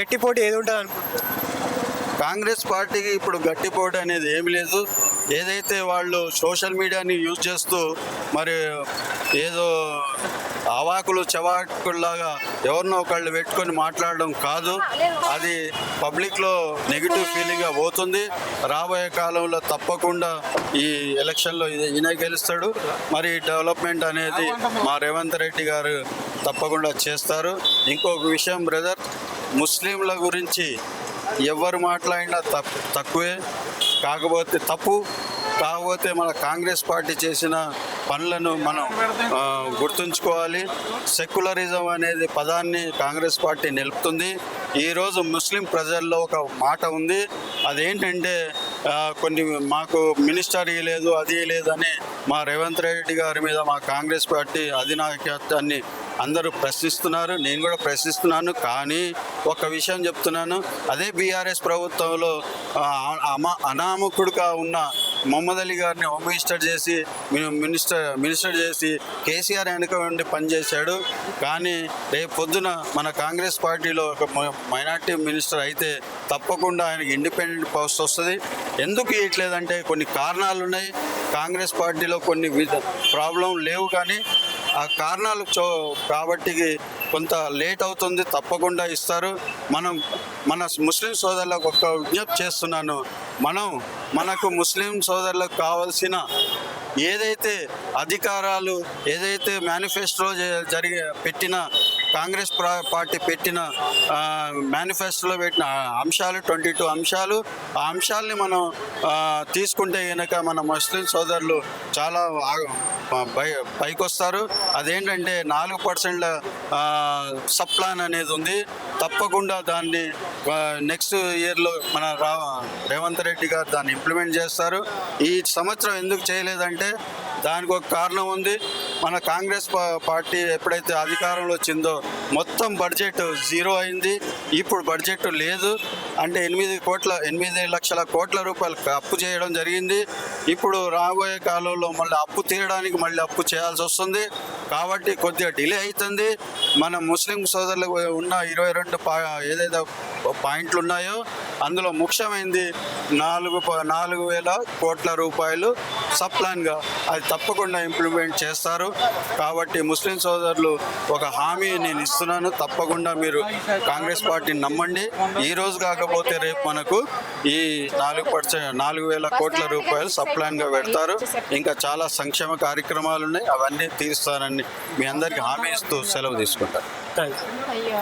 గట్టి పోటీ ఏది ఉంటుంది అనుకుంటున్నారు? కాంగ్రెస్ పార్టీకి ఇప్పుడు గట్టిపోటు అనేది ఏమి లేదు. ఏదైతే వాళ్ళు సోషల్ మీడియాని యూజ్ చేస్తూ మరి ఏదో అవాకులు చవాకుల్లాగా ఎవరినో ఒకళ్ళు పెట్టుకొని మాట్లాడడం కాదు. అది పబ్లిక్లో నెగిటివ్ ఫీలింగ్గా పోతుంది. రాబోయే కాలంలో తప్పకుండా ఈ ఎలక్షన్లో ఇది- ఈయన గెలుస్తాడు. మరి డెవలప్మెంట్ అనేది మా రేవంత్ రెడ్డి గారు తప్పకుండా చేస్తారు. ఇంకొక విషయం బ్రదర్ ముస్లింల గురించి ఎవరు మాట్లాడినా తప్పు తక్కువే. కాకపోతే తప్పు కాకపోతే మన కాంగ్రెస్ పార్టీ చేసిన పనులను మనం గుర్తుంచుకోవాలి. సెక్యులరిజం అనేది పదాన్ని కాంగ్రెస్ పార్టీ నిలుపుతుంది. ఈరోజు ముస్లిం ప్రజల్లో ఒక మాట ఉంది. అదేంటంటే కొన్ని మాకు మినిస్టర్ లేదు అది లేదని మా రేవంత్ రెడ్డి గారి మీద మా కాంగ్రెస్ పార్టీ అధినాయకత్వాన్ని అందరూ ప్రశ్నిస్తున్నారు. నేను కూడా ప్రశ్నిస్తున్నాను. కానీ ఒక విషయం చెప్తున్నాను. అదే బీఆర్ఎస్ ప్రభుత్వంలో అమ అనామకుడుగా ఉన్న మొహమ్మద్ అలీ గారిని హోమ్ మినిస్టర్ చేసి మినిస్టర్ మినిస్టర్ చేసి కేసీఆర్ వెనుక ఉండి పనిచేశాడు. కానీ రేపు పొద్దున మన కాంగ్రెస్ పార్టీలో ఒక మైనార్టీ మినిస్టర్ అయితే తప్పకుండా ఆయనకి ఇండిపెండెంట్ పోస్ట్ వస్తుంది. ఎందుకు ఇవ్వట్లేదంటే కొన్ని కారణాలు ఉన్నాయి కాంగ్రెస్ పార్టీలో కొన్ని విధ ప్రాబ్లం లేవు కానీ ఆ కారణాలు చో కాబట్టి కొంత లేట్ అవుతుంది తప్పకుండా ఇస్తారు. మనం మన ముస్లిం సోదరులకు ఒక విజ్ఞప్తి చేస్తున్నాను. మనం మనకు ముస్లిం సోదరులకు కావాల్సిన ఏదైతే అధికారాలు ఏదైతే మేనిఫెస్టో జరిగే పెట్టిన కాంగ్రెస్ పార్టీ పెట్టిన మేనిఫెస్టోలో పెట్టిన అంశాలు ట్వంటీ టూ అంశాలు ఆ అంశాలని మనం తీసుకుంటే కనుక మన ముస్లిం సోదరులు చాలా పై పైకి వస్తారు అదేంటంటే నాలుగు పర్సెంట్ల సబ్ ప్లాన్ అనేది ఉంది. తప్పకుండా దాన్ని నెక్స్ట్ ఇయర్లో మన రా రేవంత్ రెడ్డి గారు దాన్ని ఇంప్లిమెంట్ చేస్తారు. ఈ సంవత్సరం ఎందుకు చేయలేదంటే దానికి ఒక కారణం ఉంది. మన కాంగ్రెస్ పార్టీ ఎప్పుడైతే అధికారంలో వచ్చిందో మొత్తం బడ్జెట్ జీరో అయింది. ఇప్పుడు బడ్జెట్ లేదు. అంటే ఎనిమిది కోట్ల ఎనిమిది లక్షల కోట్ల రూపాయలు అప్పు చేయడం జరిగింది. ఇప్పుడు రాబోయే కాలంలో మళ్ళీ అప్పు తీయడానికి మళ్ళీ అప్పు చేయాల్సి వస్తుంది. కాబట్టి కొద్దిగా డిలే అవుతుంది. మన ముస్లిం సోదరులకు ఉన్న ఇరవై రెండు పా ఏదైతే పాయింట్లు ఉన్నాయో అందులో ముఖ్యమైనది నాలుగు ప- నాలుగు వేల కోట్ల రూపాయలు సబ్ ప్లాన్గా అది తప్పకుండా ఇంప్లిమెంట్ చేస్తారు. కాబట్టి ముస్లిం సోదరులు ఒక హామీ నేను ఇస్తున్నాను. తప్పకుండా మీరు కాంగ్రెస్ పార్టీని నమ్మండి. ఈ రోజు కాకపోతే రేపు మనకు ఈ నాలుగు పర్సెంట్ నాలుగు వేల కోట్ల రూపాయలు సబ్ ప్లాన్గా పెడతారు. ఇంకా చాలా సంక్షేమ కార్యక్రమాలు ఉన్నాయి. అవన్నీ తీరుస్తానని మీ అందరికీ హామీ ఇస్తూ సెలవు తీసుకుంటారు థ్యాంక్ యూ